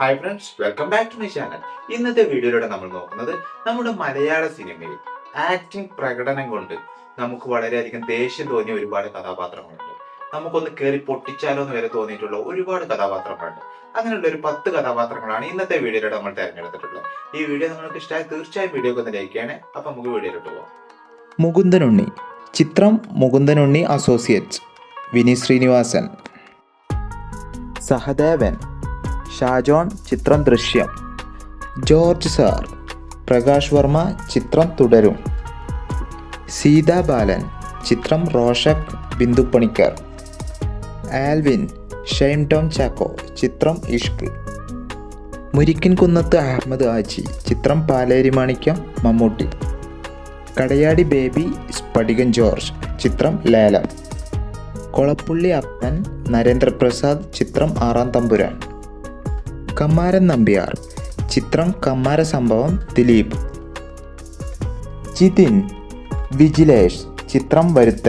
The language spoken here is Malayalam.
Hi friends welcome back to my channel ഇന്നത്തെ വീഡിയോയിലൂടെ നമ്മൾ നോക്കുന്നത് നമ്മുടെ മലയാള സിനിമയിൽ ആക്ടിംഗ് പ്രകടനം കൊണ്ട് നമുക്ക് വളരെയധികം ദേഷ്യം തോന്നിയ ഒരുപാട് കഥാപാത്രങ്ങളുണ്ട്. നമുക്കൊന്ന് കയറി പൊട്ടിച്ചാലോ എന്ന് വരെ തോന്നിയിട്ടുള്ള ഒരുപാട് കഥാപാത്രങ്ങളുണ്ട്. അങ്ങനെയുള്ള ഒരു പത്ത് കഥാപാത്രങ്ങളാണ് ഇന്നത്തെ വീഡിയോയിലൂടെ നമ്മൾ തിരഞ്ഞെടുത്തിട്ടുള്ളത്. ഈ വീഡിയോ നിങ്ങൾക്ക് ഇഷ്ടമായി തീർച്ചയായും വീഡിയോ ഒന്ന് ലൈക്ക് ചെയ്യണേ. അപ്പൊ നമുക്ക് വീഡിയോയിലോട്ട് പോകാം മുകുന്ദനുണ്ണി. ചിത്രം മുകുന്ദനുണ്ണി അസോസിയേറ്റ്സ്. വിനി ശ്രീനിവാസൻ. സഹദേവൻ. ഷാജോൺ ചിത്രം ദൃശ്യം. ജോർജ് സാർ പ്രകാശ് വർമ്മ ചിത്രം തുടരും. സീതാ ബാലൻ ചിത്രം റോഷക് ബിന്ദുപ്പണിക്കർ. ആൽവിൻ ഷൈം ടോം ചാക്കോ ചിത്രം ഇഷ്ക്. മുരിക്കിൻ കുന്നത്ത് അഹമ്മദ് ആജി ചിത്രം പാലേരി മാണിക്യം മമ്മൂട്ടി. കടയാടി ബേബി സ്പടികൻ ജോർജ് ചിത്രം ലേലം. കൊളപ്പുള്ളി അപ്പൻ നരേന്ദ്രപ്രസാദ് ചിത്രം ആറാം തമ്പുരാൻ. കമ്മാരൻ നമ്പ്യാർ. ചിത്രം കമ്മാര സംഭവം ദിലീപ്. ജിതിൻ വിജിലേഷ്. ചിത്രം വരുത്തൻ